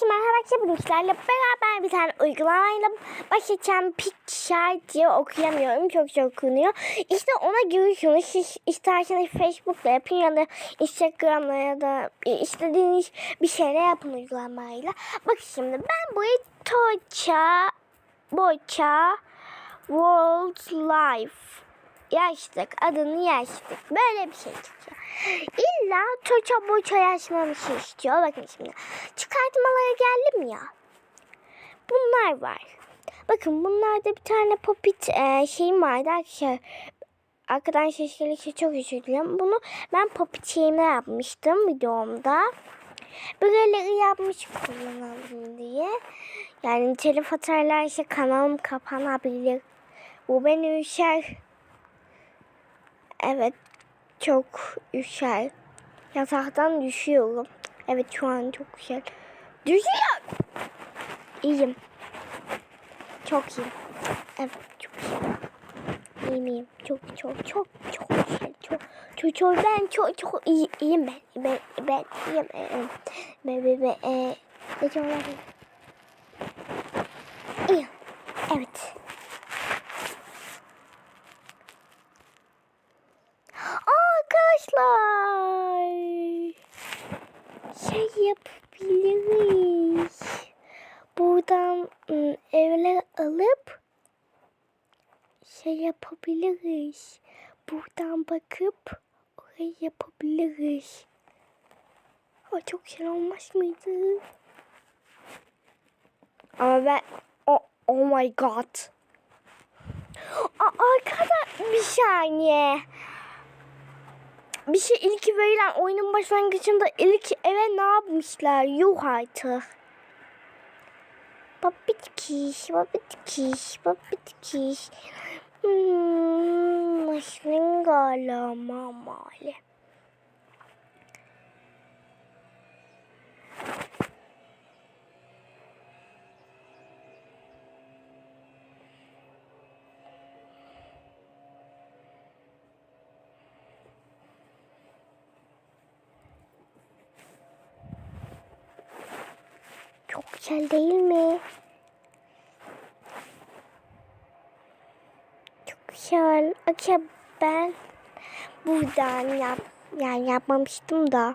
Herkese merhaba sizlerle beraber bir tane uygulamayla başlayacağım. Picture diye okuyamıyorum. Çok çok okunuyor. İşte ona giriyorsunuz. Siz isterseniz Facebook'ta yapın ya da Instagram'da ya da istediğiniz bir şeyle yapın uygulamayla. Bak şimdi ben burayı Toça Boça World Life yaştık. Adını yaştık. Böyle bir şey çıkıyor. İlla boça yaşmamı şey istiyor. Bakın şimdi. Çıkartmalara geldim ya. Bunlar var. Bakın bunlarda bir tane popit e, şeyim vardı arkadaşlar. Arkadan ses gelirse çok özür dilerim. Bunu ben popit şeyimle yapmıştım videomda. Böyleleri yapmış kullanalım diye. Yani telif atarlarsa kanalım kapanabilir. Bu beni üşer. Evet çok üşer. Yataktan düşüyorum. Evet şu an çok güzel. Düşüyor. İyiyim. Çok iyiyim. Evet çok iyiyim. İyiyim iyiyim. Çok çok çok çok güzel. Çok çok çok ben çok çok iyi, iyiyim ben. Ben ben iyiyim. Ben ben ben, ben e, ne diyorlar? İyiyim. Evet. Arkadaşlar şey yapabiliriz. Buradan ım, evler alıp şey yapabiliriz. Buradan bakıp orayı yapabiliriz. O çok güzel olmaz mıydı? Ama ben oh, oh my god. Aa, arkada bir saniye bir şey ilk verilen oyunun başlangıcında ilk eve ne yapmışlar? Yuh artık. Babitkiş, babitkiş, babitkiş. Hmm, maşının galama mali. Çok güzel değil mi? Çok güzel. Akşam ben buradan yap yani yapmamıştım da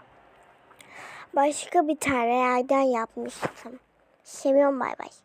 başka bir tane yerden yapmıştım. Seviyorum bay bay.